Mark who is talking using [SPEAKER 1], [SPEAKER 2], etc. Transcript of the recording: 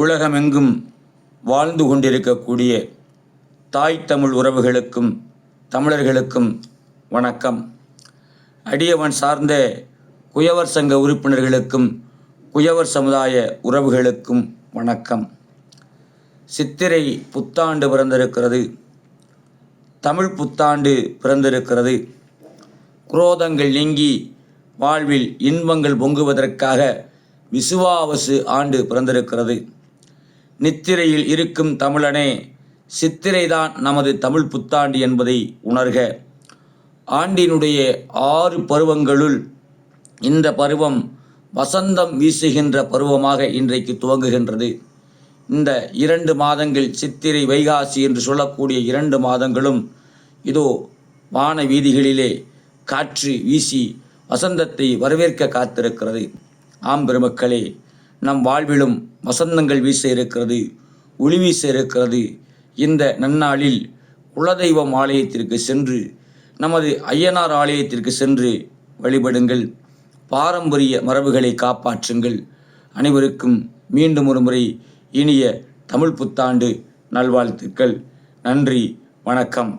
[SPEAKER 1] உலகமெங்கும் வாழ்ந்து கொண்டிருக்கக்கூடிய தாய் தமிழ் உறவுகளுக்கும் தமிழர்களுக்கும் வணக்கம். அடியவன் சார்ந்த குயவர் சங்க உறுப்பினர்களுக்கும் குயவர் சமுதாய உறவுகளுக்கும் வணக்கம். சித்திரை புத்தாண்டு பிறந்திருக்கிறது. தமிழ் புத்தாண்டு பிறந்திருக்கிறது. குரோதங்கள் நீங்கி வாழ்வில் இன்பங்கள் பொங்குவதற்காக விசுவாவசு ஆண்டு பிறந்திருக்கிறது. நித்திரையில் இருக்கும் தமிழனே சித்திரைதான் நமது தமிழ் புத்தாண்டு என்பதை உணர்க. ஆண்டினுடைய ஆறு பருவங்களுள் இந்த பருவம் வசந்தம் வீசுகின்ற பருவமாக இன்றைக்கு துவங்குகின்றது. இந்த இரண்டு மாதங்கள் சித்திரை வைகாசி என்று சொல்லக்கூடிய இரண்டு மாதங்களும் இதோ வான வீதிகளிலே காற்று வீசி வசந்தத்தை வரவேற்க காத்திருக்கிறது. ஆம் பெருமக்களே நம் வாழ்விலும் வசந்தங்கள் வீச இருக்கிறது ஒளி வீச இருக்கிறது இந்த நன்னாளில் குலதெய்வம் ஆலயத்திற்கு சென்று நமது ஐயனார் ஆலயத்திற்கு சென்று வழிபடுங்கள். பாரம்பரிய மரபுகளை காப்பாற்றுங்கள். அனைவருக்கும் மீண்டும் ஒரு முறை இனிய தமிழ் புத்தாண்டு நல்வாழ்த்துக்கள். நன்றி வணக்கம்.